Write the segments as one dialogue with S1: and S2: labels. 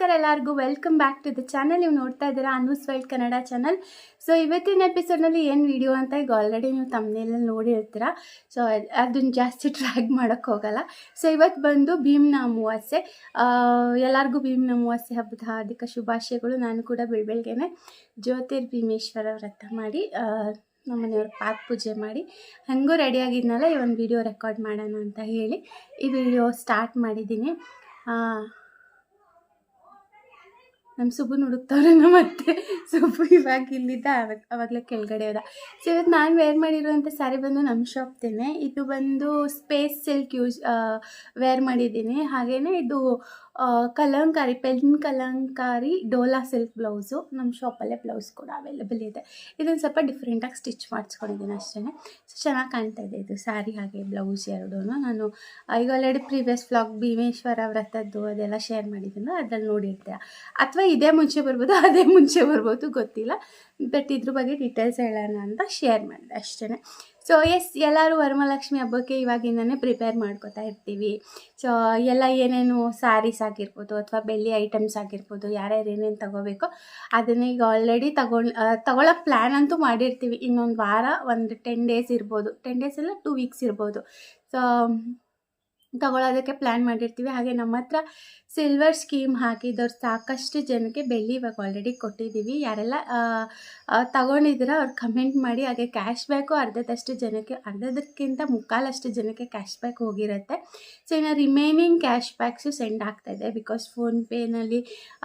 S1: ನಮಸ್ಕಾರ ಎಲ್ಲರಿಗೂ. Welcome back to the channel ನೀವು ನೋಡ್ತಾ ಇದ್ದೀರಾ Anu's wild Kannada channel so ಇವತ್ತಿನ ಎಪಿಸೋಡ್ನಲ್ಲಿ ಏನು ವಿಡಿಯೋ ಅಂತ ಈಗ ಆಲ್ರೆಡಿ ನೀವು ತಮ್ಮನೇಲಿ ನೋಡಿರ್ತೀರ ಸೊ ಅದನ್ನ ಜಾಸ್ತಿ ಟ್ರ್ಯಾಕ್ ಮಾಡೋಕ್ಕೆ ಹೋಗಲ್ಲ. ಸೊ ಇವತ್ತು ಬಂದು ಭೀಮ್ನ ಅಮಾವಾಸ್ಯೆ. ಎಲ್ಲರಿಗೂ ಭೀಮ್ನ ಅಮಾವಾಸ್ಯೆ ಹಬ್ಬದ ಹಾರ್ದಿಕ ಶುಭಾಶಯಗಳು. ನಾನು ಕೂಡ ಬೆಳಬೆಳಗ್ಗೆನೆ ಜ್ಯೋತಿರ್ಭೀಮೇಶ್ವರ ವ್ರತ ಮಾಡಿ ನಮ್ಮ ಮನೆಯವ್ರ ಪಾತ್ ಪೂಜೆ ಮಾಡಿ, ಹೆಂಗೂ ರೆಡಿಯಾಗಿದ್ನಲ್ಲ ಈ ಒಂದು ವಿಡಿಯೋ ರೆಕಾರ್ಡ್ ಮಾಡೋಣ ಅಂತ ಹೇಳಿ ಈ ವಿಡಿಯೋ ಸ್ಟಾರ್ಟ್ ಮಾಡಿದ್ದೀನಿ. ನಮ್ಮ ಸುಬ್ಬು ಹುಡುಕ್ತವ್ರೆ ಮತ್ತೆ ಸುಬ್ಬು ಇವಾಗ ಇಲ್ಲಿದ್ದ ಅವಾಗ ಅವಾಗಲೇ ಕೆಳಗಡೆ ಹೋದ ಸೊ ಇವತ್ತು ನಾನು ವೇರ್ ಮಾಡಿರುವಂಥ ಸ್ಯಾರಿ ಬಂದು ನಮ್ಮ ಶಾಪ್ದೇನೆ ಇದು ಬಂದು ಸ್ಪೇಸ್ ಸಿಲ್ಕ್ ಯೂಸ್ ವೇರ್ ಮಾಡಿದ್ದೀನಿ. ಹಾಗೆಯೇ ಇದು Kalamkari, pen Kalamkari, Dola silk blouse, ನಮ್ಮ ಶಾಪಲ್ಲೇ ಬ್ಲೌಸ್ ಕೂಡ ಅವೈಲೇಬಲ್ ಇದೆ. ಇದನ್ನು ಸ್ವಲ್ಪ ಡಿಫ್ರೆಂಟಾಗಿ ಸ್ಟಿಚ್ ಮಾಡಿಸ್ಕೊಂಡಿದ್ದೀನಿ ಅಷ್ಟೇ ಸೊ ಚೆನ್ನಾಗಿ ಕಾಣ್ತಾ ಇದೆ ಇದು ಸ್ಯಾರಿ ಹಾಗೆ, ಬ್ಲೌಸ್ ಎರಡೂ ನಾನು ಈಗ ಆಲ್ರೆಡಿ ಪ್ರೀವಿಯಸ್ ವ್ಲಾಗ್ ಭೀಮೇಶ್ವರ ವ್ರತದ್ದು ಅದೆಲ್ಲ ಶೇರ್ ಮಾಡಿದ್ದೀನಿ, ಅದ್ರಲ್ಲಿ ನೋಡಿರ್ತೀರ ಅಥವಾ ಇದೇ ಮುಂಚೆ ಬರ್ಬೋದು, ಅದೇ ಮುಂಚೆ ಬರ್ಬೋದು, ಗೊತ್ತಿಲ್ಲ. ಬಟ್ ಇದ್ರ ಬಗ್ಗೆ ಡೀಟೇಲ್ಸ್ ಹೇಳೋಣ ಅಂತ ಶೇರ್ ಮಾಡಿದೆ ಅಷ್ಟೇ ಸೊ ಎಸ್ ಎಲ್ಲರೂ ವರಮಹಾಲಕ್ಷ್ಮಿ ಹಬ್ಬಕ್ಕೆ ಇವಾಗಿಂದನೇ ಪ್ರಿಪೇರ್ ಮಾಡ್ಕೋತಾ ಇರ್ತೀವಿ. ಸೊ ಎಲ್ಲ ಏನೇನು ಸ್ಯಾರೀಸ್ ಆಗಿರ್ಬೋದು ಅಥವಾ ಬೆಳ್ಳಿ ಐಟಮ್ಸ್ ಆಗಿರ್ಬೋದು, ಯಾರ್ಯಾರು ಏನೇನು ತೊಗೋಬೇಕು ಅದನ್ನು ಈಗ ಆಲ್ರೆಡಿ ತಗೊಂಡು ತಗೊಳ್ಳೋಕೆ ಪ್ಲ್ಯಾನ್ ಅಂತೂ ಮಾಡಿರ್ತೀವಿ. ಇನ್ನೊಂದು ವಾರ ಒಂದು ಟೆನ್ ಡೇಸ್ ಇರ್ಬೋದು. ಟೆನ್ ಡೇಸ್ ಎಲ್ಲ ಟೂ ವೀಕ್ಸ್ ಇರ್ಬೋದು. ಸೊ ತಗೊಳ್ಳೋದಕ್ಕೆ ಪ್ಲ್ಯಾನ್ ಮಾಡಿರ್ತೀವಿ. ಹಾಗೆ ನಮ್ಮ ಹತ್ರ ಸಿಲ್ವರ್ ಸ್ಕೀಮ್ ಹಾಕಿದವ್ರು ಸಾಕಷ್ಟು ಜನಕ್ಕೆ ಬೆಳ್ಳಿ ಇವಾಗ ಆಲ್ರೆಡಿ ಕೊಟ್ಟಿದ್ದೀವಿ. ಯಾರೆಲ್ಲ ತಗೊಂಡಿದ್ದೀರ ಅವ್ರು ಕಮೆಂಟ್ ಮಾಡಿ, ಹಾಗೆ ಕ್ಯಾಶ್ ಬ್ಯಾಕು ಅರ್ಧದಷ್ಟು ಜನಕ್ಕೆ, ಅರ್ಧದಕ್ಕಿಂತ ಮುಕ್ಕಾಲಷ್ಟು ಜನಕ್ಕೆ ಕ್ಯಾಶ್ ಬ್ಯಾಕ್ ಹೋಗಿರುತ್ತೆ. ಸೊ ಇನ್ನು ರಿಮೈನಿಂಗ್ ಕ್ಯಾಶ್ ಬ್ಯಾಕ್ಸು ಸೆಂಡ್ ಆಗ್ತಾಯಿದೆ ಬಿಕಾಸ್ ಫೋನ್ಪೇನಲ್ಲಿ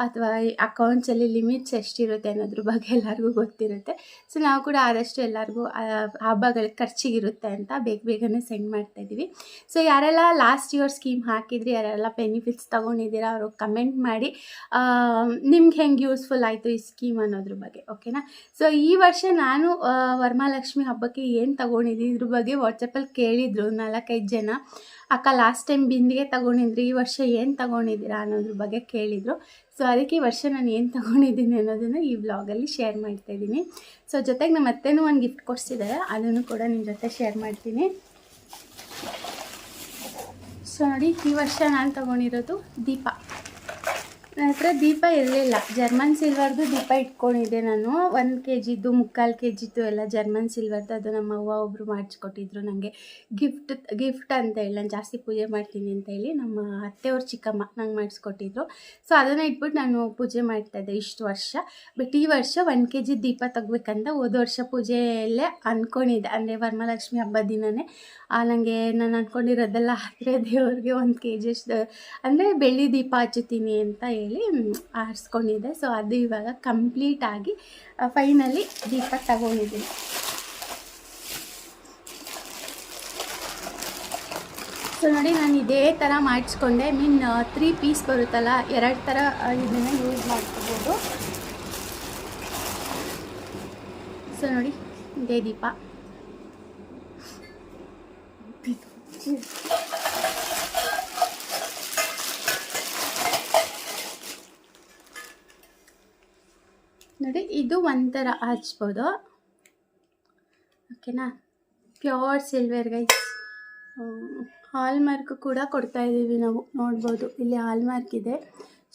S1: ಅಥವಾ ಅಕೌಂಟ್ಸಲ್ಲಿ ಲಿಮಿಟ್ಸ್ ಎಷ್ಟಿರುತ್ತೆ ಅನ್ನೋದ್ರ ಬಗ್ಗೆ ಎಲ್ಲರಿಗೂ ಗೊತ್ತಿರುತ್ತೆ. ಸೊ ನಾವು ಕೂಡ ಆದಷ್ಟು ಎಲ್ಲರಿಗೂ ಹಬ್ಬಗಳಿಗೆ ಖರ್ಚಿಗಿರುತ್ತೆ ಅಂತ ಬೇಗ ಬೇಗನೆ ಸೆಂಡ್ ಮಾಡ್ತಾಯಿದ್ದೀವಿ ಸೊ ಯಾರೆಲ್ಲ ಲಾಸ್ಟ್ ಇಯರ್ ಸ್ಕೀಮ್ ಹಾಕಿದ್ರಿ, ಯಾರೆಲ್ಲ ಬೆನಿಫಿಟ್ಸ್ ತೊಗೊಂಡಿದ್ದೀರಾ ಅವರು ಕಮೆಂಟ್ ಮಾಡಿ. ನಿಮ್ಗೆ ಹೆಂಗೆ ಯೂಸ್ಫುಲ್ ಆಯಿತು ಈ ಸ್ಕೀಮ್ ಅನ್ನೋದ್ರ ಬಗ್ಗೆ ಓಕೆನಾ ಸೊ ಈ ವರ್ಷ ನಾನು ವರಮಹಾಲಕ್ಷ್ಮಿ ಹಬ್ಬಕ್ಕೆ ಏನು ತಗೊಂಡಿದ್ದೀನಿ ಇದ್ರ ಬಗ್ಗೆ ವಾಟ್ಸಪ್ಪಲ್ಲಿ ಕೇಳಿದ್ರು ನಾಲ್ಕೈದು ಜನ. ಅಕ್ಕ ಲಾಸ್ಟ್ ಟೈಮ್ ಬಿಂದಿಗೆ ತಗೊಂಡಿದ್ರಿ, ಈ ವರ್ಷ ಏನು ತಗೊಂಡಿದ್ದೀರಾ ಅನ್ನೋದ್ರ ಬಗ್ಗೆ ಕೇಳಿದರು. ಸೊ ಅದಕ್ಕೆ ಈ ವರ್ಷ ನಾನು ಏನು ತಗೊಂಡಿದ್ದೀನಿ ಅನ್ನೋದನ್ನು ಈ ವ್ಲಾಗಲ್ಲಿ ಶೇರ್ ಮಾಡ್ತಾ ಇದ್ದೀನಿ. ಸೊ ಜೊತೆಗೆ ನಮ್ಮ ಅತ್ತೆನೂ ಒಂದು ಗಿಫ್ಟ್ ಕೊಡಿಸಿದ್ದಾರೆ ಅದನ್ನು ಕೂಡ ನಿಮ್ಮ ಜೊತೆ ಶೇರ್ ಮಾಡ್ತೀನಿ. ಸೊ ನೋಡಿ ಈ ವರ್ಷ ನಾನು ತಗೊಂಡಿರೋದು ದೀಪ. ನನ್ನ ಹತ್ರ ದೀಪ ಇರಲಿಲ್ಲ. ಜರ್ಮನ್ ಸಿಲ್ವರ್ದು ದೀಪ ಇಟ್ಕೊಂಡಿದ್ದೆ ನಾನು. ಒಂದು ಕೆ ಜಿದ್ದು ಮುಕ್ಕಾಲು ಕೆ ಜಿದ್ದು ಎಲ್ಲ ಜರ್ಮನ್ ಸಿಲ್ವರ್ದು ಅದು ನಮ್ಮ ಅವ್ವ ಒಬ್ಬರು ಮಾಡಿಸ್ಕೊಟ್ಟಿದ್ರು ನನಗೆ ಗಿಫ್ಟ್ ಗಿಫ್ಟ್ ಅಂತ ಹೇಳಿ, ನಾನು ಜಾಸ್ತಿ ಪೂಜೆ ಮಾಡ್ತೀನಿ ಅಂತ ಹೇಳಿ ನಮ್ಮ ಅತ್ತೆಯವ್ರ ಚಿಕ್ಕಮ್ಮ ನಂಗೆ ಮಾಡಿಸ್ಕೊಟ್ಟಿದ್ರು. ಸೊ ಅದನ್ನು ಇಟ್ಬಿಟ್ಟು ನಾನು ಪೂಜೆ ಮಾಡ್ತಾಯಿದ್ದೆ ಇಷ್ಟು ವರ್ಷ. ಬಟ್ ಈ ವರ್ಷ ಒಂದು ಕೆ ಜಿ ದೀಪ ತೆಗ್ಬೇಕಂತ ಹೋದ ವರ್ಷ ಪೂಜೆಯಲ್ಲೇ ಅಂದ್ಕೊಂಡಿದ್ದೆ ಅಂದರೆ ವರಮಹಾಲಕ್ಷ್ಮಿ ಹಬ್ಬ ದಿನವೇ ನನಗೆ ನಾನು ಅಂದ್ಕೊಂಡಿರೋದೆಲ್ಲ ಆದರೆ ದೇವ್ರಿಗೆ ಒಂದು ಕೆ ಜಿ ಅಂದರೆ ಬೆಳ್ಳಿ ದೀಪ ಹಚ್ಚುತ್ತೀನಿ ಅಂತ ಆರಿಸ್ಕೊಂಡಿದ್ದೆ. ಸೊ ಅದು ಇವಾಗ ಕಂಪ್ಲೀಟಾಗಿ ಫೈನಲಿ ದೀಪ ತಗೊಂಡಿದ್ದೀನಿ. ಸೊ ನೋಡಿ ನಾನು ಇದೇ ಥರ ಮಾಡಿಸ್ಕೊಂಡೆ. ಮೀನ್ ತ್ರೀ ಪೀಸ್ ಬರುತ್ತಲ್ಲ, ಎರಡು ಥರ ಇದನ್ನು ಯೂಸ್ ಮಾಡ್ಕೋಬೋದು. ಸೊ ನೋಡಿ, ಇದೇ ದೀಪ. ನೋಡಿ, ಇದು ಒಂಥರ ಹಚ್ಬೋದು. ಓಕೆನಾ pure silver guys hallmark ಕೂಡ ಕೊಡ್ತಾ ಇದ್ದೀವಿ ನಾವು, ನೋಡ್ಬೋದು. ಇಲ್ಲಿ ಹಾಲ್ ಮಾರ್ಕ್ ಇದೆ.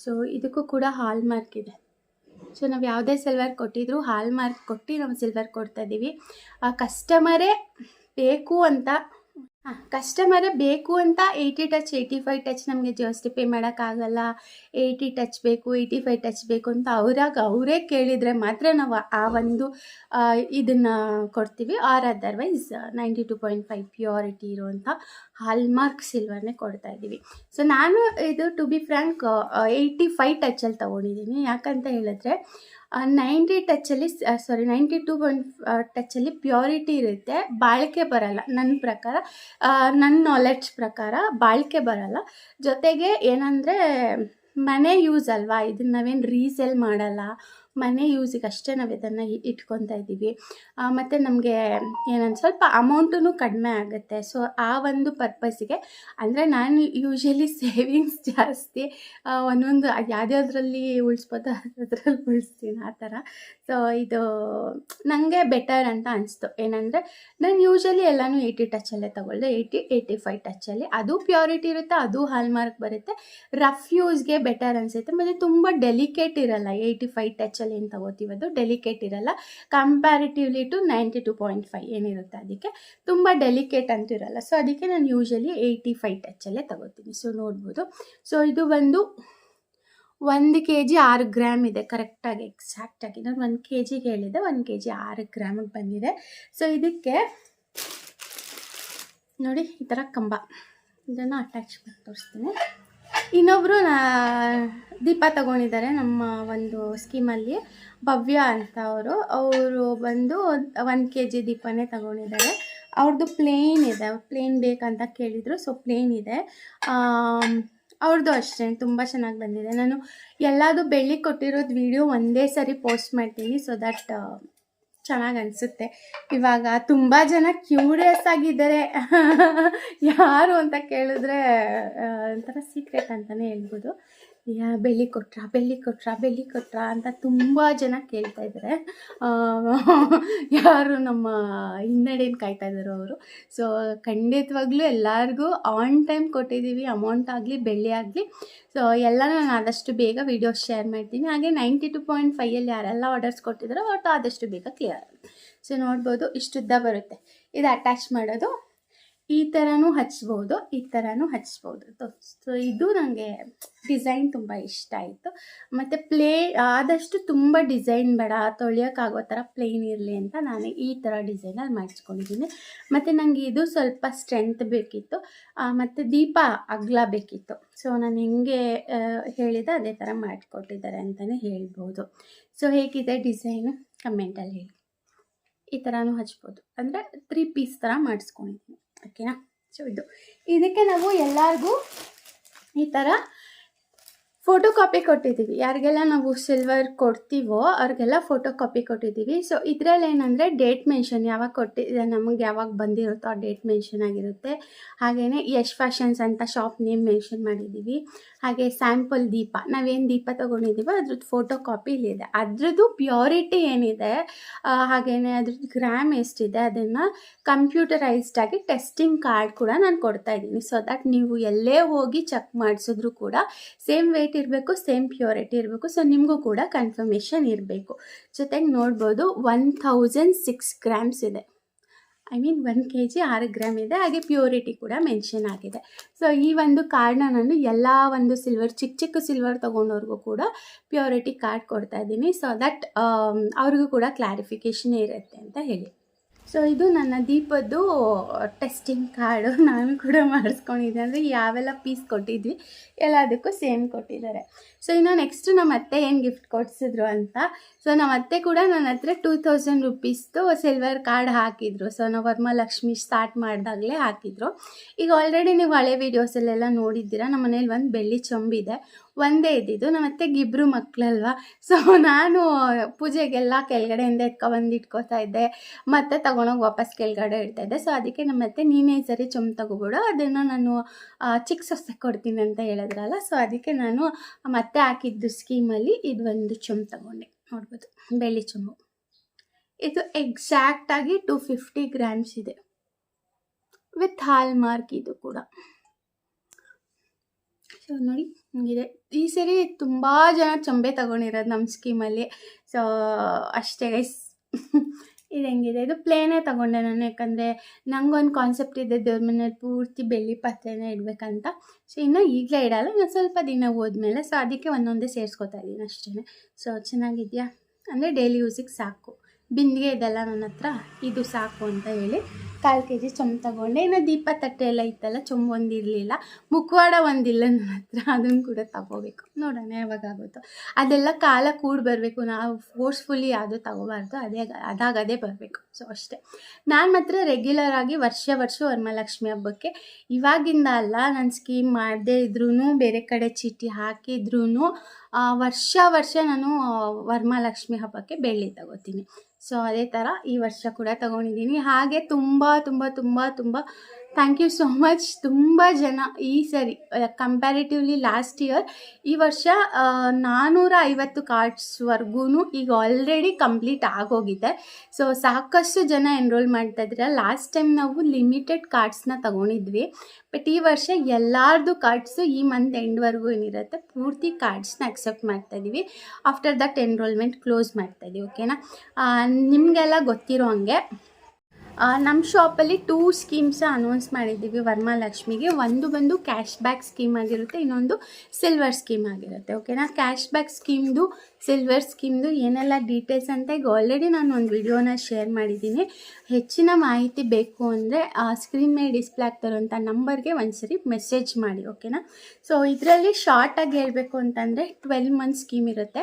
S1: ಸೊ ಇದಕ್ಕೂ ಕೂಡ ಹಾಲ್ ಮಾರ್ಕ್ ಇದೆ. ಸೊ ನಾವು ಯಾವುದೇ ಸಿಲ್ವರ್ ಕೊಟ್ಟಿದ್ರು ಹಾಲ್ ಮಾರ್ಕ್ ಕೊಟ್ಟು ನಾವು ಸಿಲ್ವರ್ ಕೊಡ್ತಾ ಇದ್ದೀವಿ ಆ ಕಸ್ಟಮರೇ ಬೇಕು ಅಂತ ಕಸ್ಟಮರೇ ಬೇಕು ಅಂತ eighty touch eighty five touch ನಮಗೆ ಜಾಸ್ತಿ ಪೇ ಮಾಡೋಕ್ಕಾಗಲ್ಲ. ಏಯ್ಟಿ ಟಚ್ ಬೇಕು ಏಯ್ಟಿ ಫೈವ್ ಟಚ್ ಬೇಕು ಅಂತ ಅವರಾಗ ಅವರೇ ಕೇಳಿದರೆ ಮಾತ್ರ ನಾವು ಆ ಒಂದು ಇದನ್ನು ಕೊಡ್ತೀವಿ. Or otherwise ninety two point five purity ಇರುವಂಥ ಹಾಲ್ಮಾರ್ಕ್ ಸಿಲ್ವರ್ನೇ ಕೊಡ್ತಾ ಇದ್ದೀವಿ. ಸೊ ನಾನು ಇದು to be frank eighty five ಟಚಲ್ಲಿ ತೊಗೊಂಡಿದ್ದೀನಿ. ಯಾಕಂತ ಹೇಳಿದ್ರೆ ನೈಂಟಿ ಟಚಲ್ಲಿ ಸಾರಿ ನೈಂಟಿ ಟು ಪಾಯಿಂಟ್ ಟಚಲ್ಲಿ ಪ್ಯೂರಿಟಿ ಇರುತ್ತೆ. ಬಾಳಿಕೆ ಬರಲ್ಲ. ನನ್ನ ಪ್ರಕಾರ ನನ್ನ ನಾಲೆಡ್ಜ್ ಪ್ರಕಾರ ಬಾಳಿಕೆ ಬರಲ್ಲ. ಜೊತೆಗೆ ಏನಂದರೆ, ಮನೆ ಯೂಸ್ ಅಲ್ವಾ? ಇದನ್ನ ನಾವೇನು ರೀಸೇಲ್ ಮಾಡಲ್ಲ. ಮನೆ ಯೂಸಿಗೆ ಅಷ್ಟೇ ನಾವು ಇದನ್ನು ಇಟ್ಕೊತಾ ಇದ್ದೀವಿ. ಮತ್ತು ನಮಗೆ ಏನೊಂದು ಸ್ವಲ್ಪ ಅಮೌಂಟೂ ಕಡಿಮೆ ಆಗುತ್ತೆ. ಸೊ ಆ ಒಂದು ಪರ್ಪಸ್ಸಿಗೆ ಅಂದರೆ ನಾನು ಯೂಶ್ವಲಿ ಸೇವಿಂಗ್ಸ್ ಜಾಸ್ತಿ ಒಂದೊಂದು ಒಂದೊಂದು ಯಾವುದ್ಯಾವ್ದ್ರಲ್ಲಿ ಉಳಿಸ್ಬೋದು, ಅದ್ರಲ್ಲಿ ಉಳಿಸ್ತೀನಿ ಆ ಥರ. ಸೊ ಇದು ನನಗೆ ಬೆಟರ್ ಅಂತ ಅನಿಸ್ತು. ಏನಂದರೆ, ನಾನು ಯೂಶ್ವಲಿ ಎಲ್ಲನೂ ಏಯ್ಟಿ ಟಚಲ್ಲೇ ತೊಗೊಳ್ದೆ. ಏಯ್ಟಿ ಏಯ್ಟಿ ಫೈವ್ ಟಚಲ್ಲಿ ಅದು ಪ್ಯೂರಿಟಿ ಇರುತ್ತೆ, ಅದು ಹಾಲ್ಮಾರ್ಕ್ ಬರುತ್ತೆ. ರಫ್ ಯೂಸ್ಗೆ ಬೆಟರ್ ಅನಿಸುತ್ತೆ. ಮತ್ತು ತುಂಬ ಡೆಲಿಕೇಟ್ ಇರಲ್ಲ. ಏಯ್ಟಿ ಫೈವ್ ಟಚಲ್ಲಿ ಏನು ತಗೋತೀವಿ ಅದು? ಡೆಲಿಕೇಟ್ ಇರಲ್ಲ. Comparatively to ninety two point five ಏನಿರುತ್ತೆ ಅದಕ್ಕೆ. ತುಂಬ ಡೆಲಿಕೇಟ್ ಅಂತೂ ಇರಲ್ಲ. ಸೊ ಅದಕ್ಕೆ ನಾನು ಯೂಶ್ವಲಿ ಏಯ್ಟಿ ಫೈವ್ ಟಚಲ್ಲೇ ತಗೋತೀನಿ. ಸೊ ನೋಡ್ಬೋದು. ಸೊ ಇದು ಬಂದು ಒಂದು ಕೆ ಜಿ ಆರು ಗ್ರಾಮ್ ಇದೆ ಕರೆಕ್ಟಾಗಿ ಎಕ್ಸಾಕ್ಟಾಗಿ ನಾನು ಒಂದು ಕೆ ಜಿಗೆ ಹೇಳಿದೆ, ಒಂದು ಕೆ ಜಿ ಆರು ಗ್ರಾಮಿಗೆ ಬಂದಿದೆ. ಸೊ ಇದಕ್ಕೆ ನೋಡಿ, ಈ ಥರ ಕಂಬ. ಇದನ್ನು ಅಟ್ಯಾಚ್ ಮಾಡಿ ತೋರಿಸ್ತೀನಿ. ಇನ್ನೊಬ್ಬರು ದೀಪ ತಗೊಂಡಿದ್ದಾರೆ ನಮ್ಮ ಒಂದು ಸ್ಕೀಮಲ್ಲಿ ಭವ್ಯ ಅಂತ ಅವರು. ಅವರು ಬಂದು ಒಂದು ಕೆ ಜಿ ದೀಪನೇ ತಗೊಂಡಿದ್ದಾರೆ. ಅವ್ರದ್ದು ಪ್ಲೇನ್ ಇದೆ. ಪ್ಲೇನ್ ಬೇಕಂತ ಕೇಳಿದರು ಸೊ ಪ್ಲೇನ್ ಇದೆ. ಅವ್ರದ್ದು ಅಷ್ಟೇ, ತುಂಬ ಚೆನ್ನಾಗಿ ಬಂದಿದೆ. ನಾನು ಎಲ್ಲದು ಬೆಳ್ಳಿ ಕೊಟ್ಟಿರೋದು ವಿಡಿಯೋ ಒಂದೇ ಸರಿ ಪೋಸ್ಟ್ ಮಾಡ್ತೀನಿ ಸೊ ದಟ್ ಚೆನ್ನಾಗಿ ಅನಿಸುತ್ತೆ. ಇವಾಗ ತುಂಬ ಜನ ಕ್ಯೂರಿಯಸ್ ಆಗಿದ್ದಾರೆ. ಯಾರು ಅಂತ ಕೇಳಿದ್ರೆ ಒಂಥರ ಸೀಕ್ರೆಟ್ ಅಂತಲೇ ಹೇಳ್ಬೋದು. ಯಾ, ಬೆಳ್ಳಿ ಕೊಟ್ರಾ ಬೆಳ್ಳಿ ಕೊಟ್ರಾ ಬೆಳ್ಳಿ ಕೊಟ್ರಾ ಅಂತ ತುಂಬ ಜನ ಕೇಳ್ತಾ ಇದ್ದಾರೆ ಯಾರು ನಮ್ಮ ಹಿನ್ನಡೆಯನ್ನು ಕಾಯ್ತಾ ಇದ್ದಾರೋ ಅವರು. ಸೊ ಖಂಡಿತವಾಗ್ಲೂ ಎಲ್ಲರಿಗೂ ಆನ್ ಟೈಮ್ ಕೊಟ್ಟಿದ್ದೀವಿ ಅಮೌಂಟ್ ಆಗಲಿ, ಬೆಳ್ಳಿ ಆಗಲಿ. ಸೊ ಎಲ್ಲ ನಾನು ಆದಷ್ಟು ಬೇಗ ವಿಡಿಯೋ ಶೇರ್ ಮಾಡ್ತೀನಿ. ಹಾಗೆ ನೈಂಟಿ ಟು ಪಾಯಿಂಟ್ ಫೈಯಲ್ಲಿ ಯಾರೆಲ್ಲ ಆರ್ಡರ್ಸ್ ಕೊಟ್ಟಿದ್ದಾರೋ ಒಟ್ಟು ಆದಷ್ಟು ಬೇಗ ಕ್ಲಿಯರ್ ಸೊ ನೋಡ್ಬೋದು, ಇಷ್ಟುದ್ದ ಬರುತ್ತೆ. ಇದು ಅಟ್ಯಾಚ್ ಮಾಡೋದು. ಈ ಥರನೂ ಹಚ್ಬೋದು, ಈ ಥರನೂ ಹಚ್ಬೋದು. ಸೊ ಇದು ನನಗೆ ಡಿಸೈನ್ ತುಂಬ ಇಷ್ಟ ಆಯಿತು. ಮತ್ತು ಪ್ಲೇ ಆದಷ್ಟು ತುಂಬ ಡಿಸೈನ್ ಬೇಡ, ತೊಳೆಯೋಕ್ಕಾಗೋ ಥರ ಪ್ಲೇನ್ ಇರಲಿ ಅಂತ ನಾನು ಈ ಥರ ಡಿಸೈನಲ್ಲಿ ಮಾಡಿಸ್ಕೊಂಡಿದ್ದೀನಿ. ಮತ್ತು ನನಗೆ ಇದು ಸ್ವಲ್ಪ ಸ್ಟ್ರೆಂತ್ ಬೇಕಿತ್ತು. ಮತ್ತು ದೀಪ ಅಗ್ಲ ಬೇಕಿತ್ತು. ಸೊ ನಾನು ಹೆಂಗೆ ಹೇಳಿದ ಅದೇ ಥರ ಮಾಡಿಕೊಟ್ಟಿದ್ದಾರೆ ಅಂತಲೇ ಹೇಳ್ಬೋದು. ಸೊ ಹೇಗಿದೆ ಡಿಸೈನು ಕಮೆಂಟಲ್ಲಿ ಹೇಳಿ. ಈ ಥರನೂ ಹಚ್ಬೋದು. ಅಂದರೆ ತ್ರೀ ಪೀಸ್ ಥರ ಮಾಡಿಸ್ಕೊಂಡಿದ್ದೀನಿ. ಓಕೆನಾ? ಸೊ ಇದು ಇದಕ್ಕೆ ನಾವು ಎಲ್ಲರಿಗೂ ಈ ಥರ ಫೋಟೋ ಕಾಪಿ ಕೊಟ್ಟಿದ್ದೀವಿ. ಯಾರಿಗೆಲ್ಲ ನಾವು ಸಿಲ್ವರ್ ಕೊಡ್ತೀವೋ ಅವ್ರಿಗೆಲ್ಲ ಫೋಟೋ ಕಾಪಿ ಕೊಟ್ಟಿದ್ದೀವಿ. ಸೊ ಇದರಲ್ಲಿ ಏನಂದರೆ ಡೇಟ್ ಮೆನ್ಷನ್ ಯಾವಾಗ ಕೊಟ್ಟಿದೆ ನಮಗೆ ಯಾವಾಗ ಬಂದಿರುತ್ತೋ ಆ ಡೇಟ್ ಮೆನ್ಷನ್ ಆಗಿರುತ್ತೆ. ಹಾಗೆಯೇ ಯಶ್ ಫ್ಯಾಷನ್ಸ್ ಅಂತ ಶಾಪ್ ನೇಮ್ ಮೆನ್ಷನ್ ಮಾಡಿದ್ದೀವಿ. ಹಾಗೆ ಸ್ಯಾಂಪಲ್ ದೀಪ, ನಾವೇನು ದೀಪ ತೊಗೊಂಡಿದ್ದೀವೋ ಅದ್ರದ್ದು ಫೋಟೋ ಕಾಪಿ ಇಲ್ಲಿದೆ ಅದ್ರದ್ದು ಪ್ಯೂರಿಟಿ ಏನಿದೆ ಹಾಗೇನೆ ಅದ್ರದ್ದು ಗ್ರಾಮ್ ಎಷ್ಟಿದೆ, ಅದನ್ನು ಕಂಪ್ಯೂಟರೈಸ್ಡ್ ಆಗಿ ಟೆಸ್ಟಿಂಗ್ ಕಾರ್ಡ್ ಕೂಡ ನಾನು ಕೊಡ್ತಾ ಇದ್ದೀನಿ. ಸೊ ದಟ್ ನೀವು ಎಲ್ಲೇ ಹೋಗಿ ಚೆಕ್ ಮಾಡಿಸಿದ್ರು ಕೂಡ ಸೇಮ್ ವೇಟ್ ಇರಬೇಕು ಸೇಮ್ ಪ್ಯೂರಿಟಿ ಇರಬೇಕು. ಸೊ ನಿಮಗೂ ಕೂಡ ಕನ್ಫರ್ಮೇಷನ್ ಇರಬೇಕು. ಜೊತೆಗೆ ನೋಡ್ಬೋದು ಒನ್ ಥೌಸಂಡ್ ಸಿಕ್ಸ್ ಗ್ರಾಮ್ಸ್ ಇದೆ. I mean one K G ಆರು ಗ್ರಾಮ್ ಇದೆ. ಹಾಗೆ ಪ್ಯೂರಿಟಿ ಕೂಡ ಮೆನ್ಷನ್ ಆಗಿದೆ. ಸೊ ಈ ಒಂದು ಕಾರ್ಡ್ನ ನಾನು ಎಲ್ಲ ಒಂದು ಸಿಲ್ವರ್ ಚಿಕ್ಕ ಚಿಕ್ಕ ಸಿಲ್ವರ್ ತೊಗೊಂಡವ್ರಿಗೂ ಕೂಡ ಪ್ಯೂರಿಟಿ ಕಾರ್ಡ್ ಕೊಡ್ತಾ ಇದ್ದೀನಿ. ಸೊ ದಟ್ ಅವ್ರಿಗೂ ಕೂಡ ಕ್ಲಾರಿಫಿಕೇಷನ್ ಇರುತ್ತೆ ಅಂತ ಹೇಳಿ. ಸೊ ಇದು ನನ್ನ ದೀಪದ್ದು ಟೆಸ್ಟಿಂಗ್ ಕಾರ್ಡು ನಾನು ಕೂಡ ಮಾಡಿಸ್ಕೊಂಡಿದ್ದೆ. ಅಂದರೆ ಯಾವೆಲ್ಲ ಪೀಸ್ ಕೊಟ್ಟಿದ್ವಿ, ಎಲ್ಲದಕ್ಕೂ ಸೇಮ್ ಕೊಟ್ಟಿದ್ದಾರೆ. ಸೊ ಇನ್ನು ನೆಕ್ಸ್ಟ್ ನಮ್ಮ ಅತ್ತೆ ಏನು ಗಿಫ್ಟ್ ಕೊಡಿಸಿದ್ರು ಅಂತ? ಸೊ ನಮ್ಮ ಅತ್ತೆ ಕೂಡ ನನ್ನ ಹತ್ರ ಟೂ ತೌಸಂಡ್ ರುಪೀಸ್ದು ಸಿಲ್ವರ್ ಕಾರ್ಡ್ ಹಾಕಿದ್ರು. ಸೊ ನಾವು ವರ್ಮಲಕ್ಷ್ಮಿ ಸ್ಟಾರ್ಟ್ ಮಾಡಿದಾಗಲೇ ಹಾಕಿದ್ರು. ಈಗ ಆಲ್ರೆಡಿ ನೀವು ಹಳೆ ವೀಡಿಯೋಸಲ್ಲೆಲ್ಲ ನೋಡಿದ್ದೀರಾ? ನಮ್ಮ ಮನೇಲಿ ಒಂದು ಬೆಳ್ಳಿ ಚೊಂಬಿದೆ. ಒಂದೇ ಇದ್ದಿದ್ದು. ನಮ್ಮ ಅತ್ತೆಗೆ ಇಬ್ಬರು ಮಕ್ಕಳಲ್ವಾ ಸೊ ನಾನು ಪೂಜೆಗೆಲ್ಲ ಕೆಳಗಡೆಯಿಂದ ಎತ್ಕೊಬಂದು ಇಟ್ಕೋತಾ ಇದ್ದೆ. ಮತ್ತೆ ತಗೊಂಡೋಗಿ ವಾಪಸ್ ಕೆಳಗಡೆ ಇಡ್ತಾ ಇದ್ದೆ. ಸೊ ಅದಕ್ಕೆ ನಮ್ಮ ಅತ್ತೆ ನೀನೇ ಸರಿ ಚುಮ್ ತಗೋಬಿಡು. ಅದನ್ನು ನಾನು ಚಿಕ್ಕ ಸೊಸೆ ಕೊಡ್ತೀನಿ ಅಂತ ಹೇಳಿದ್ರಲ್ಲ. ಸೊ ಅದಕ್ಕೆ ನಾನು ಮತ್ತೆ ಹಾಕಿದ್ದು ಸ್ಕೀಮಲ್ಲಿ ಇದು ಒಂದು ಚುಮ್ ತಗೊಂಡೆ. ನೋಡ್ಬೋದು. ಬೆಳ್ಳಿ ಚೊಂಬು ಇದು ಎಕ್ಸಾಕ್ಟಾಗಿ ಟು ಫಿಫ್ಟಿ ಗ್ರಾಮ್ಸ್ ಇದೆ. ವಿತ್ ಹಾಲ್ ಮಾರ್ಕ್ ಇದು ಕೂಡ. ಸೊ ನೋಡಿ, ಹಂಗಿದೆ. ಈ ಸರಿ ತುಂಬ ಜನ ಚೊಂಬೆ ತಗೊಂಡಿರೋದು ನಮ್ಮ ಸ್ಕೀಮಲ್ಲಿ ಸೊ ಅಷ್ಟೇ ಗೈಸ್ ಇದು ಹೆಂಗಿದೆ? ಇದು ಪ್ಲೇನೇ ತಗೊಂಡೆ ನಾನು, ಯಾಕಂದರೆ ನಂಗೊಂದು ಕಾನ್ಸೆಪ್ಟ್ ಇದೆ, ದೇವ್ರ ಮನೇಲಿ ಪೂರ್ತಿ ಬೆಳ್ಳಿ ಪಾತ್ರೆನೇ ಇಡಬೇಕಂತ. ಸೊ ಇನ್ನು ಈಗಲೇ ಇಡಲ್ಲ ನಾನು ಸ್ವಲ್ಪ ದಿನ ಹೋದ್ಮೇಲೆ. ಸೊ ಅದಕ್ಕೆ ಒಂದೊಂದೇ ಸೇರಿಸ್ಕೊತಾ ಇದ್ದೀನಿ ಅಷ್ಟೇ ಸೊ ಚೆನ್ನಾಗಿದೆಯಾ? ಅಂದರೆ ಡೈಲಿ ಯೂಸಿಗೆ ಸಾಕು. ಬಿಂದಿಗೆ ಇದೆಲ್ಲ ನನ್ನ ಹತ್ರ, ಇದು ಸಾಕು ಅಂತ ಹೇಳಿ. ಕಾಲು ಕೆ ಜಿ ಚೊಂಬು ತಗೊಂಡೆ. ಇನ್ನು ದೀಪ ತಟ್ಟೆ ಎಲ್ಲ ಇತ್ತಲ್ಲ, ಚೊಂಬು ಒಂದಿರಲಿಲ್ಲ ಮುಖವಾಡ ಒಂದಿಲ್ಲ ನನ್ನ ಹತ್ರ ಅದನ್ನು ಕೂಡ ತಗೋಬೇಕು. ನೋಡೋಣ ಯಾವಾಗ ಆಗುತ್ತೋ. ಅದೆಲ್ಲ ಕಾಲ ಕೂಡಿ ಬರಬೇಕು. ನಾವು ಫೋರ್ಸ್ಫುಲಿ ಯಾವುದು ತಗೋಬಾರ್ದು, ಅದೇ ಅದಾಗದೇ ಬರಬೇಕು. ಸೊ ಅಷ್ಟೇ. ನಾನು ಮಾತ್ರ ರೆಗ್ಯುಲರ್ ಆಗಿ ವರ್ಷ ವರ್ಷ ವರಮಹಾಲಕ್ಷ್ಮಿ ಹಬ್ಬಕ್ಕೆ ಇವಾಗಿಂದ ಅಲ್ಲ, ನಾನು ಸ್ಕೀಮ್ ಮಾಡದೇ ಇದ್ರೂ ಬೇರೆ ಕಡೆ ಚೀಟಿ ಹಾಕಿದ್ರೂ ವರ್ಷ ವರ್ಷ ನಾನು ವರ್ಮಲಕ್ಷ್ಮಿ ಹಬ್ಬಕ್ಕೆ ಬೆಳ್ಳಿ ತಗೋತೀನಿ. ಸೊ ಅದೇ ಥರ ಈ ವರ್ಷ ಕೂಡ ತಗೊಂಡಿದ್ದೀನಿ ಹಾಗೆ ತುಂಬ ತುಂಬ ತುಂಬ ತುಂಬ ಥ್ಯಾಂಕ್ ಯು ಸೋ ಮಚ್ ತುಂಬ ಜನ ಈ ಸರಿ ಕಂಪ್ಯಾರಿಟಿವ್ಲಿ ಲಾಸ್ಟ್ ಇಯರ್ ಈ ವರ್ಷ ನಾನ್ನೂರ ಐವತ್ತು ಕಾರ್ಡ್ಸ್ವರೆಗೂ ಈಗ ಆಲ್ರೆಡಿ ಕಂಪ್ಲೀಟ್ ಆಗೋಗಿದೆ. ಸೊ ಸಾಕಷ್ಟು ಜನ ಎನ್ರೋಲ್ ಮಾಡ್ತಾ ಇದ್ದೀರ. ಲಾಸ್ಟ್ ಟೈಮ್ ನಾವು ಲಿಮಿಟೆಡ್ ಕಾರ್ಡ್ಸ್ನ ತಗೊಂಡಿದ್ವಿ. ಬಟ್ ಈ ವರ್ಷ ಎಲ್ಲರದು ಕಾರ್ಡ್ಸು ಈ ಮಂತ್ ಎಂಡ್ವರೆಗೂ ಏನಿರುತ್ತೆ, ಪೂರ್ತಿ ಕಾರ್ಡ್ಸ್ನ ಅಕ್ಸೆಪ್ಟ್ ಮಾಡ್ತಾ ಇದ್ದೀವಿ. ಆಫ್ಟರ್ ದಟ್ ಎನ್ರೋಲ್ಮೆಂಟ್ ಕ್ಲೋಸ್ ಮಾಡ್ತಾ ಇದ್ದೀವಿ ಓಕೆನಾ ನಿಮಗೆಲ್ಲ ಗೊತ್ತಿರೋ ಹಂಗೆ ನಮ್ಮ ಶಾಪಲ್ಲಿ ಟೂ ಸ್ಕೀಮ್ಸ್ ಅನೌನ್ಸ್ ಮಾಡಿದ್ದೀವಿ. ವರ್ಮಾಲಕ್ಷ್ಮಿಗೆ. ಒಂದು ಬಂದು ಕ್ಯಾಶ್ ಬ್ಯಾಕ್ ಸ್ಕೀಮ್ ಆಗಿರುತ್ತೆ, ಇನ್ನೊಂದು ಸಿಲ್ವರ್ ಸ್ಕೀಮ್ ಆಗಿರುತ್ತೆ. ಓಕೆನಾ ಕ್ಯಾಶ್ ಬ್ಯಾಕ್ ಸ್ಕೀಮ್ದು ಸಿಲ್ವರ್ ಸ್ಕೀಮ್ದು ಏನೆಲ್ಲ ಡೀಟೇಲ್ಸ್ ಅಂತ ಈಗ ಆಲ್ರೆಡಿ ನಾನು ಒಂದು ವಿಡಿಯೋನ ಶೇರ್ ಮಾಡಿದ್ದೀನಿ. ಹೆಚ್ಚಿನ ಮಾಹಿತಿ ಬೇಕು ಅಂದರೆ, ಆ ಸ್ಕ್ರೀನ್ ಮೇಲೆ ಡಿಸ್ಪ್ಲೇ ಆಗ್ತಿರೋಂಥ ನಂಬರ್ಗೆ ಒಂದ್ಸರಿ ಮೆಸೇಜ್ ಮಾಡಿ ಓಕೆನಾ ಸೊ ಇದರಲ್ಲಿ ಶಾರ್ಟಾಗಿ ಹೇಳಬೇಕು ಅಂತಂದರೆ ಟ್ವೆಲ್ ಮಂತ್ ಸ್ಕೀಮ್ ಇರುತ್ತೆ.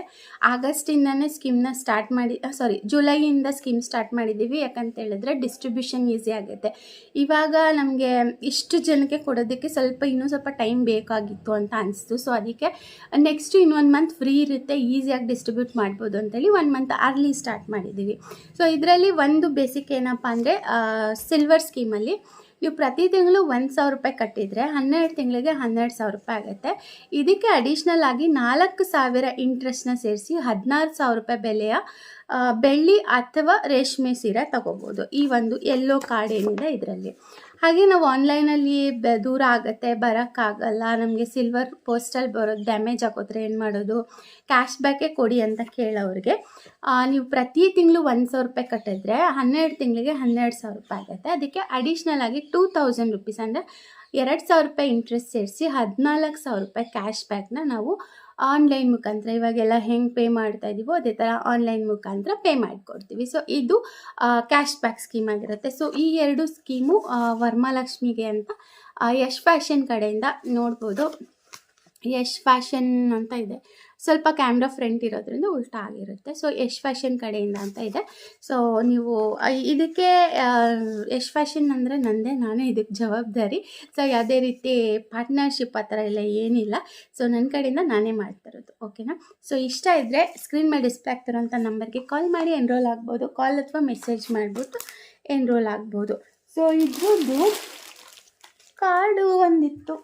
S1: ಆಗಸ್ಟಿಂದನೇ ಸ್ಕೀಮ್ನ ಸ್ಟಾರ್ಟ್ ಮಾಡಿ ಸಾರಿ ಜುಲೈಯಿಂದ ಸ್ಕೀಮ್ ಸ್ಟಾರ್ಟ್ ಮಾಡಿದ್ದೀವಿ ಯಾಕಂತ ಹೇಳಿದ್ರೆ ಡಿಸ್ಟ್ರಿಬ್ಯೂಷನ್ ಈಸಿ ಆಗುತ್ತೆ. ಇವಾಗ ನಮಗೆ ಇಷ್ಟು ಜನಕ್ಕೆ ಕೊಡೋದಕ್ಕೆ ಸ್ವಲ್ಪ ಇನ್ನೂ ಸ್ವಲ್ಪ ಟೈಮ್ ಬೇಕಾಗಿತ್ತು ಅಂತ ಅನಿಸ್ತು. ಸೊ ಅದಕ್ಕೆ ನೆಕ್ಸ್ಟ್ ಇನ್ನೊಂದು ಮಂತ್ ಫ್ರೀ ಇರುತ್ತೆ ಈಸಿಯಾಗಿ ಡಿಸ್ಟ್ರಿಬ್ಯೂಟ್ ಮಾಡ್ಬೋದು ಅಂತೇಳಿ ಒನ್ ಮಂತ್ ಅರ್ಲಿ ಸ್ಟಾರ್ಟ್ ಮಾಡಿದ್ದೀವಿ. ಸೊ ಇದರಲ್ಲಿ ಒಂದು ಬೇಸಿಕ್ ಏನಪ್ಪ ಅಂದರೆ ಸಿಲ್ವರ್ ಸ್ಕೀಮಲ್ಲಿ ನೀವು ಪ್ರತಿ ತಿಂಗಳು ಒಂದು ಸಾವಿರ ರೂಪಾಯಿ ಕಟ್ಟಿದರೆ ಹನ್ನೆರಡು ತಿಂಗಳಿಗೆ ಹನ್ನೆರಡು ಸಾವಿರ ರೂಪಾಯಿ ಆಗುತ್ತೆ. ಇದಕ್ಕೆ ಅಡಿಷ್ನಲ್ ಆಗಿ ನಾಲ್ಕು ಸಾವಿರ ಇಂಟ್ರೆಸ್ಟ್ನ ಸೇರಿಸಿ ಹದಿನಾರು ಸಾವಿರ ರೂಪಾಯಿ ಬೆಲೆಯ ಬೆಳ್ಳಿ ಅಥವಾ ರೇಷ್ಮೆ ಸೀರೆ ತಗೋಬೋದು. ಈ ಒಂದು ಎಲ್ಲೋ ಕಾರ್ಡ್ ಏನಿದೆ ಇದರಲ್ಲಿ. ಹಾಗೆ ನಾವು ಆನ್ಲೈನಲ್ಲಿ ದೂರ ಆಗುತ್ತೆ, ಬರೋಕ್ಕಾಗಲ್ಲ, ನಮಗೆ ಸಿಲ್ವರ್ ಪೋಸ್ಟಲ್ ಬರೋದು ಡ್ಯಾಮೇಜ್ ಆಗೋದ್ರೆ ಏನು ಮಾಡೋದು? ಕ್ಯಾಶ್ ಬ್ಯಾಕೇ ಕೊಡಿ ಅಂತ ಕೇಳೋರಿಗೆ ನೀವು ಪ್ರತಿ ತಿಂಗಳು ಒಂದು ಸಾವಿರ ರೂಪಾಯಿ ಕಟ್ಟಿದ್ರೆ ಹನ್ನೆರಡು ತಿಂಗಳಿಗೆ ಹನ್ನೆರಡು ಸಾವಿರ ರೂಪಾಯಿ ಆಗುತ್ತೆ. ಅದಕ್ಕೆ ಅಡಿಷ್ನಲ್ ಆಗಿ ಟೂ ತೌಸಂಡ್ ರುಪೀಸ್ ಅಂದರೆ ಎರಡು ಸಾವಿರ ರೂಪಾಯಿ ಇಂಟ್ರೆಸ್ಟ್ ಸೇರಿಸಿ ಹದಿನಾಲ್ಕು ಸಾವಿರ ರೂಪಾಯಿ ಕ್ಯಾಶ್ ಬ್ಯಾಕ್ನ ನಾವು ಆನ್ಲೈನ್ ಮುಖಾಂತರ ಇವಾಗೆಲ್ಲ ಹೆಂಗೆ ಪೇ ಮಾಡ್ತಾ ಇದ್ದೀವೋ ಅದೇ ಥರ ಆನ್ಲೈನ್ ಮುಖಾಂತರ ಪೇ ಮಾಡಿಕೊಡ್ತೀವಿ. ಸೊ ಇದು ಕ್ಯಾಶ್ ಬ್ಯಾಕ್ ಸ್ಕೀಮ್ ಆಗಿರುತ್ತೆ. ಸೊ ಈ ಎರಡು ಸ್ಕೀಮು ವರ್ಮಾಲಕ್ಷ್ಮಿಗೆ ಅಂತ ಯಶ್ ಫ್ಯಾಷನ್ ಕಡೆಯಿಂದ ನೋಡ್ಬೋದು. ಯಶ್ ಫ್ಯಾಷನ್ ಅಂತ ಇದೆ. ಸ್ವಲ್ಪ ಕ್ಯಾಮ್ರಾ ಫ್ರಂಟ್ ಇರೋದ್ರಿಂದ ಉಲ್ಟಾ ಆಗಿರುತ್ತೆ. ಸೊ ಯಶ್ ಫ್ಯಾಷನ್ ಕಡೆಯಿಂದ ಅಂತ ಇದೆ. ಸೊ ನೀವು ಇದಕ್ಕೆ ಯಶ್ ಫ್ಯಾಷನ್ ಅಂದರೆ ನಂದೇ, ನಾನೇ ಇದಕ್ಕೆ ಜವಾಬ್ದಾರಿ. ಸೊ ಯಾವುದೇ ರೀತಿ ಪಾರ್ಟ್ನರ್ಶಿಪ್ ಆ ಥರ ಎಲ್ಲ ಏನಿಲ್ಲ. ಸೊ ನನ್ನ ಕಡೆಯಿಂದ ನಾನೇ ಮಾಡ್ತಾ ಇರೋದು. ಓಕೆನಾ ಸೊ ಇಷ್ಟ ಇದ್ದರೆ ಸ್ಕ್ರೀನ್ ಮೇಲೆ ಡಿಸ್ಪ್ಲೇ ಆಗ್ತಿರೋಂಥ ನಂಬರ್ಗೆ ಕಾಲ್ ಮಾಡಿ ಎನ್ರೋಲ್ ಆಗ್ಬೋದು. ಕಾಲ್ ಅಥವಾ ಮೆಸೇಜ್ ಮಾಡಿಬಿಟ್ಟು ಎನ್ರೋಲ್ ಆಗ್ಬೋದು. ಸೊ ಇದ್ರದ್ದು ಕಾರ್ಡು ಒಂದಿತ್ತು.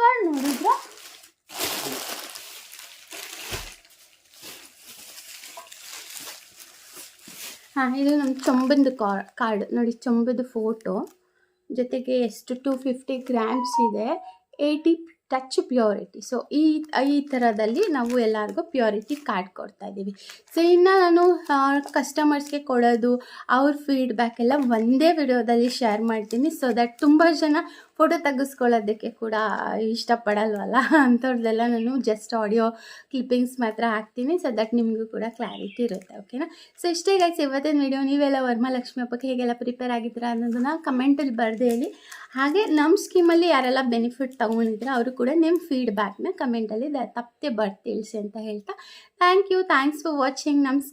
S1: ಕಾರ್ಡ್ ನೋಡಿದ್ರ? ಹಾಂ, ಇದು ನಮ್ಮ ಚೊಂಬಂದು ಕಾರ್ಡ್ ನೋಡಿ, ಚೊಂಬದ ಫೋಟೋ ಜೊತೆಗೆ ಎಷ್ಟು ಟು ಫಿಫ್ಟಿ ಗ್ರಾಮ್ಸ್ ಇದೆ. ಏಯ್ಟಿ ಟಚ್ ಪ್ಯೂರಿಟಿ ಸೊ ಈ ಈ ಥರದಲ್ಲಿ ನಾವು ಎಲ್ಲರಿಗೂ ಪ್ಯೂರಿಟಿ ಕಾರ್ಡ್ ಕೊಡ್ತಾ ಇದ್ದೀವಿ ಸೊ ಇನ್ನು ನಾನು ಕಸ್ಟಮರ್ಸ್ಗೆ ಕೊಡೋದು, ಅವ್ರ ಫೀಡ್ಬ್ಯಾಕ್ ಎಲ್ಲ ಒಂದೇ ವಿಡಿಯೋದಲ್ಲಿ ಶೇರ್ ಮಾಡ್ತೀನಿ. ಸೊ ದಟ್ ತುಂಬ ಜನ ಫೋಟೋ ತೆಗೆಸ್ಕೊಳ್ಳೋದಕ್ಕೆ ಕೂಡ ಇಷ್ಟಪಡಲ್ವಲ್ಲ? ಅಂಥವ್ರದ್ದೆಲ್ಲ ನಾನು ಜಸ್ಟ್ ಆಡಿಯೋ ಕ್ಲಿಪ್ಪಿಂಗ್ಸ್ ಮಾತ್ರ ಹಾಕ್ತೀನಿ ಸೊ ದಟ್ ನಿಮಗೂ ಕೂಡ ಕ್ಲಾರಿಟಿ ಇರುತ್ತೆ ಓಕೆನಾ ಸೊ ಇಷ್ಟೇ ಗೈಸ್ ಇವತ್ತಿನ ವಿಡಿಯೋ ನೀವೆಲ್ಲ ವರಮಹಾಲಕ್ಷ್ಮಿ ಹಬ್ಬಕ್ಕೆ ಹೇಗೆಲ್ಲ ಪ್ರಿಪೇರ್ ಆಗಿದ್ದೀರಾ ಅನ್ನೋದನ್ನ ಕಮೆಂಟಲ್ಲಿ ಬರೆದು ಹೇಳಿ. ಹಾಗೆ ನಮ್ಮ ಸ್ಕೀಮಲ್ಲಿ ಯಾರೆಲ್ಲ ಬೆನಿಫಿಟ್ ತೊಗೊಂಡಿದ್ರೆ ಅವರು ಕೂಡ ನಿಮ್ಮ ಫೀಡ್ಬ್ಯಾಕ್ನ ಕಮೆಂಟಲ್ಲಿ ದ ಬರ್ದು ತಿಳಿಸಿ ಅಂತ ಹೇಳ್ತಾ. Thank you thanks for watching ನಮಸ್ಕಾರ.